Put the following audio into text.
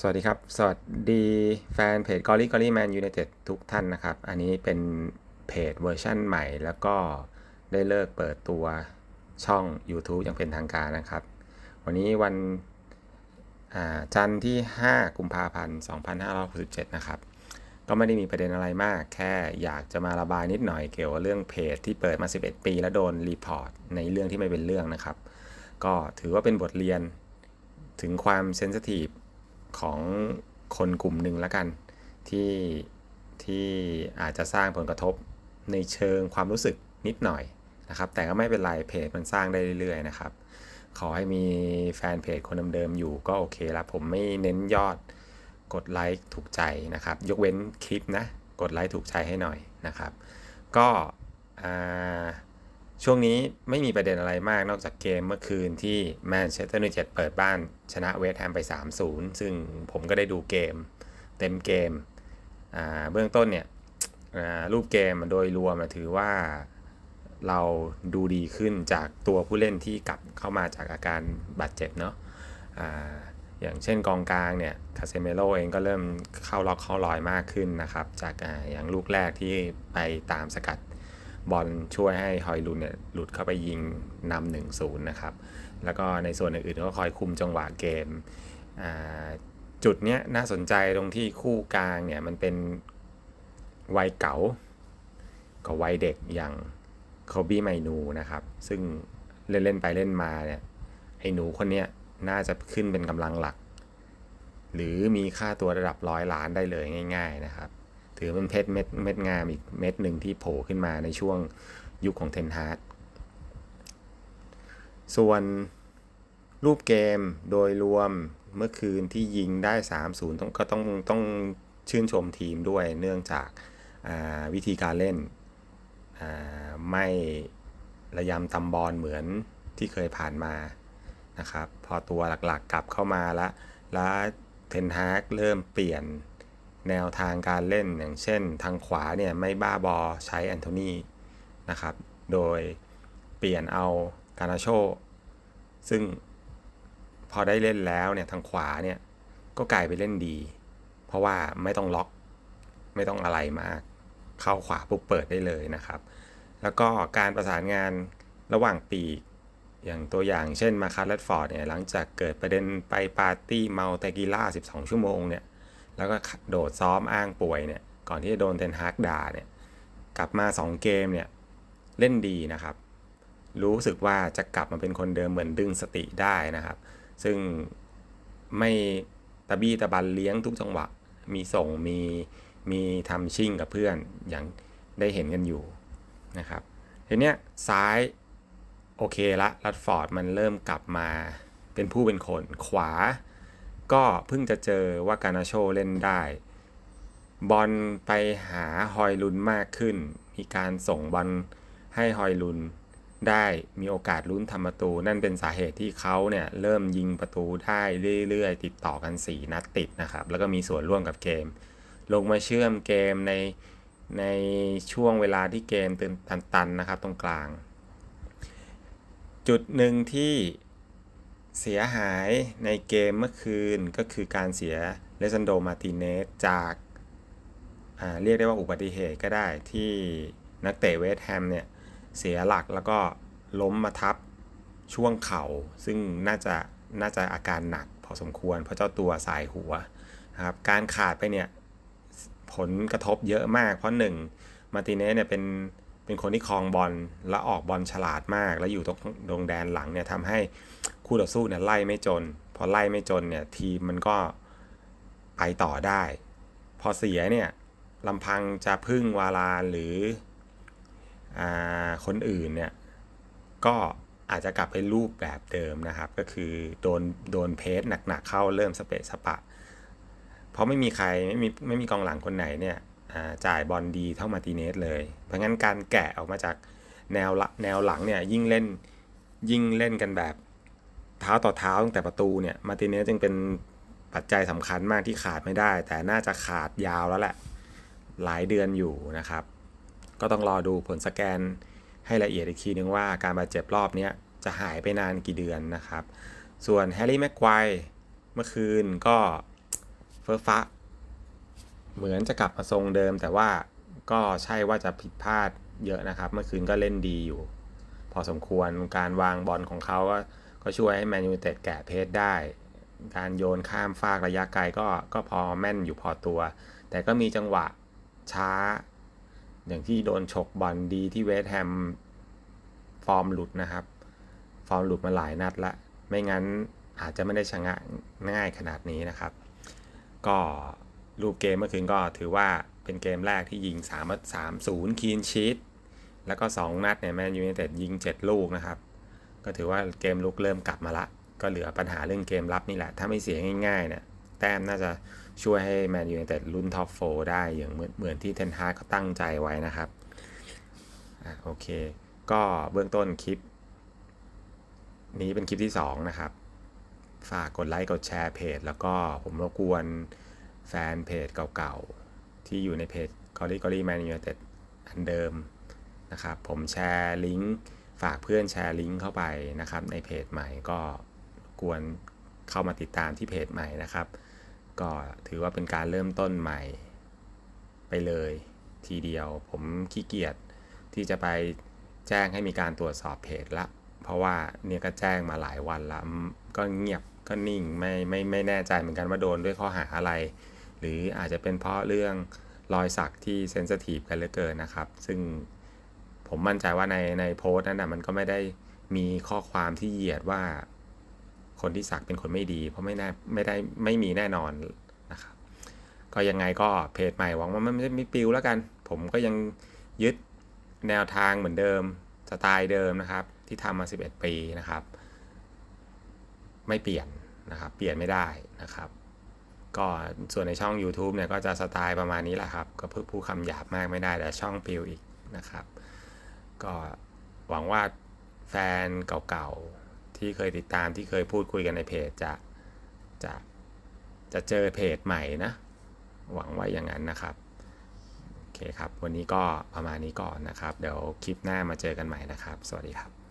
สวัสดีครับ สวัสดีแฟนเพจ g o l l y g o l l y Man United ทุกท่านนะครับ อันนี้เป็นเพจเวอร์ชั่นใหม่แล้วก็ได้เลิกเปิดตัวช่อง YouTube อย่างเป็นทางการนะครับ วันนี้วันจันทร์ที่ 5 กุมภาพันธ์ 2567 นะครับ ก็ไม่ได้มีประเด็นอะไรมาก แค่อยากจะมาระบายนิดหน่อยเกี่ยวกับเรื่องเพจที่เปิดมา 11 ปี แล้วโดนรีพอร์ตในเรื่องที่ไม่เป็นเรื่องนะครับ ก็ถือว่าเป็นบทเรียนถึงความเซนซิทีฟ ของคนกลุ่มหนึ่งแล้วกัน ที่ที่อาจจะสร้างผลกระทบในเชิงความรู้สึกนิดหน่อยนะครับ แต่ก็ไม่เป็นไรเพจมันสร้างได้เรื่อยๆนะครับ ขอให้มีแฟนเพจคนเดิมๆอยู่ก็โอเคแล้วผมไม่เน้นยอดกดไลค์ถูกใจนะครับ ยกเว้นคลิปนะ กดไลค์ถูกใจให้หน่อยนะครับ ก็อ่า ช่วงนี้ไม่มีประเด็นอะไรมากนอกจากเกมเมื่อคืนที่แมนเชสเตอร์ยูไนเต็ดเปิดบ้านชนะเวสต์แฮมไป 3-0 ซึ่งผมก็ได้ดูเกม เต็มเกม เบื้องต้นเนี่ยรูปเกมโดยรวมถือว่าเราดูดีขึ้นจากตัวผู้เล่นที่กลับเข้ามาจากอาการบาดเจ็บเนาะอ่าอย่างเช่นกองกลางเนี่ยคาเซเมโลเองก็เริ่มเข้าล็อกเข้าลอยมากขึ้นนะครับ จากอาอย่างลูกแรกที่ไปตามสกัด บอลช่วยให้ฮอยลุนเนี่ยหลุดเข้าไปยิงนำหนึ่งศูนย์นะครับ แล้วก็ในส่วนอื่นๆก็คอยคุมจังหวะเกม จุดเนี้ยน่าสนใจตรงที่คู่กลางเนี่ยมันเป็นวัยเก๋ากับวัยเด็กอย่างโคบี้ไมนูนะครับ ซึ่งเล่น ๆ ไปเล่นมาเนี่ยไอ้หนูคนเนี้ยน่าจะขึ้นเป็นกำลังหลัก หรือมีค่าตัวระดับร้อยล้านได้เลยง่าย ๆนะครับ ถือเป็นเพชรเม็ดเม็ดงามอีกเม็ดหนึ่งที่โผล่ขึ้นมาในช่วงยุคของเทนฮาร์ดส่วนรูปเกมโดยรวมเมื่อคืนที่ยิงได้ 3-0 ต้องก็ต้องต้องชื่นชมทีมด้วยเนื่องจากาวิธีการเล่นไม่ระยำตำบอลเหมือนที่เคยผ่านมานะครับ พอตัวหลักๆกลับเข้ามาแล้วแล้วเทนฮากเริ่มเปลี่ยน แนวทางการเล่นอย่างเช่น ทางขวาเนี่ยไม่บ้าบอใช้แอนโทนีนะครับ โดยเปลี่ยนเอาการนาโช ซึ่งพอได้เล่นแล้วเนี่ยทางขวาเนี่ยก็กลายไปเล่นดี เพราะว่าไม่ต้องล็อกไม่ต้องอะไรมาก เข้าขวาปุ๊บเปิดได้เลยนะครับ แล้วก็การประสานงานระหว่างปีกอย่างตัวอย่างเช่นมาคาร์เลฟอร์ดเนี่ยหลังจากเกิดประเด็นไปปาร์ตี้เมาเตกิล่า 12 ชั่วโมงเนี่ย แล้วก็โดดซ้อมอ้างป่วยเนี่ยก่อนที่จะโดนเทนฮากด่าเนี่ยกลับมา 2 เกมเนี่ยเล่นดีนะครับ รู้สึกว่าจะกลับมาเป็นคนเดิมเหมือนดึงสติได้นะครับ ซึ่งไม่ตะบี้ตะบันเลี้ยงทุกจังหวะ มีส่งมีมีทำชิ่งกับเพื่อนอย่างได้เห็นกันอยู่นะครับทีเนี้ยซ้ายโอเคละรัดฟอร์ดมันเริ่มกลับมาเป็นผู้เป็นคนขวา ก็เพิ่งจะเจอว่าการนาโชเล่นได้ บอลไปหาฮอยลุนมากขึ้น มีการส่งบอลให้ฮอยลุนได้มีโอกาสลุ้นทำประตู นั่นเป็นสาเหตุที่เขาเนี่ยเริ่มยิงประตูได้เรื่อยๆ ติดต่อกัน 4 นัดติดนะครับ แล้วก็มีส่วนร่วมกับเกม ลงมาเชื่อมเกมในในช่วงเวลาที่เกมตื่นตันๆนะครับตรงกลาง จุดหนึ่งที่ เสียหายในเกมเมื่อคืนก็คือการเสียเลซันโดมาติเนสจากาเรียกได้ว่าอุบัติเหตุก็ได้ที่นักเตะเวสต์แฮมเนี่ย เสียหลักแล้วก็ล้มมาทับช่วงเข่า ซึ่งน่าจะน่าจะอาการหนักพอสมควร เพราะเจ้าตัวสายหัวนะครับการขาดไปเนี่ย ผลกระทบเยอะมาก เพราะหนึ่งมาติเนสเนี่ยเป็น เป็นคนที่คลองบอลและออกบอลฉลาดมาก แล้วอยู่ตรงตรงแดนหลังเนี่ยทำให้คู่ต่อสู้เนี่ยไล่ไม่จน พอไล่ไม่จนเนี่ยทีมมันก็ไปต่อได้ พอเสียเนี่ยลำพังจะพึ่งวาลาหรืออคนอื่นเนี่ยก็อาจจะกลับไปรูปแบบเดิมนะครับ ก็คือโดนโดนเพสหนักๆเข้าเริ่มสเปะสปะ เพราะไม่มีใครไม่มีไม่มีกองหลังคนไหนเนี่ย จ่ายบอลดีเท่ามาร์ติเนสเลย เพราะงั้นการแกะออกมาจากแนวแนวหลังเนี่ยยิ่งเล่นยิ่งเล่นกันแบบเท้าต่อเท้าตั้งแต่ประตูเนี่ยมาร์ติเนสจึงเป็นปัจจัยสำคัญมากที่ขาดไม่ได้ แต่น่าจะขาดยาวแล้วแหละ หลายเดือนอยู่นะครับ ก็ต้องรอดูผลสแกนให้ละเอียดอีกทีนึงว่าการบาดเจ็บรอบนี้จะหายไปนานกี่เดือนนะครับ ส่วนแฮร์รี่แม็กควายเมื่อคืนก็เฟอร์ฟ้า เหมือนจะกลับมาทรงเดิม แต่ว่าก็ใช่ว่าจะผิดพลาดเยอะนะครับ เมื่อคืนก็เล่นดีอยู่ พอสมควรการวางบอลของเขาก็ก็ช่วยให้แมนยูเต็ดแกะเพจได้ การโยนข้ามฟากระยะไกลก็ก็พอแม่นอยู่พอตัว แต่ก็มีจังหวะช้า อย่างที่โดนฉกบอลดีที่เวสแฮมฟอร์มหลุดนะครับ ฟอร์มหลุดมาหลายนัดละไม่งั้นอาจจะไม่ได้ชนะง่ายขนาดนี้นะครับ ก็ รูปเกมเมื่อคืนก็ถือว่าเป็นเกมแรกที่ยิง3 3 0คีนชีตแล้วก็ 2 นัดเนี่ยแมนยู i นเต็ดยิง 7 ลูกนะครับ ก็ถือว่าเกมลุกเริ่มกลับมาละ ก็เหลือปัญหาเรื่องเกมรับนี่แหละ ถ้าไม่เสียง่ายๆเนี่ยแต้มน่าจะช่วยให้แมนยู i นเต็ดลุ้นท็อปโฟได้อย่างเหมือนเหมือนที่เทนฮาร์เขาตั้งใจไว้นะครับอะโอเค ก็เบื้องต้นคลิป นี้เป็นคลิปที่ 2 นะครับ ฝากกดไลค์กดแชร์เพจ แล้วก็ผมรบกวน แฟนเพจเก่าๆ ที่อยู่ในเพจ g o l l y g o l y Man United อันเดิมนะครับ ผมแชร์ลิงก์ฝากเพื่อนแชร์ลิงก์เข้าไปนะครับ ในเพจใหม่ก็กวนเข้ามาติดตามที่เพจใหม่นะครับ ก็ถือว่าเป็นการเริ่มต้นใหม่ไปเลยทีเดียว ผมขี้เกียจที่จะไปแจ้งให้มีการตรวจสอบเพจละ เพราะว่าเนี่ยก็แจ้งมาหลายวันละก็เงียบก็นิ่งไม่ไม่ไม่แน่ใจเหมือนกันว่าโดนด้วยข้อหาอะไร หรืออาจจะเป็นเพราะเรื่องรอยสักที่เซนสทีฟกันเหลือเกินนะครับ ซึ่งผมมั่นใจว่าในในโพสต์นั้นนะมันก็ไม่ได้มีข้อความที่เหยียดว่าคนที่สักเป็นคนไม่ดี เพราะไม่แน่ไม่ได้ไม่มีแน่นอนนะครับ ก็ยังไงก็เพจใหม่หวังว่ามันไม่ไม่ปิวแล้วกัน ผมก็ยังยึดแนวทางเหมือนเดิมสไตล์เดิมนะครับ ที่ทำมา 11 ปีนะครับ ไม่เปลี่ยนนะครับ เปลี่ยนไม่ได้นะครับ ก็ส่วนในช่อง YouTube เนี่ยก็จะสไตล์ประมาณนี้แหละครับ ก็เพื่อผู้คำหยาบมากไม่ได้แต่ช่องปิวอีกนะครับ ก็หวังว่าแฟนเก่าๆ ที่เคยติดตามที่เคยพูดคุยกันในเพจจะจะจะเจอเพจใหม่นะ หวังว่าอย่างนั้นนะครับ โอเคครับ วันนี้ก็ประมาณนี้ก่อนนะครับ เดี๋ยวคลิปหน้ามาเจอกันใหม่นะครับ สวัสดีครับ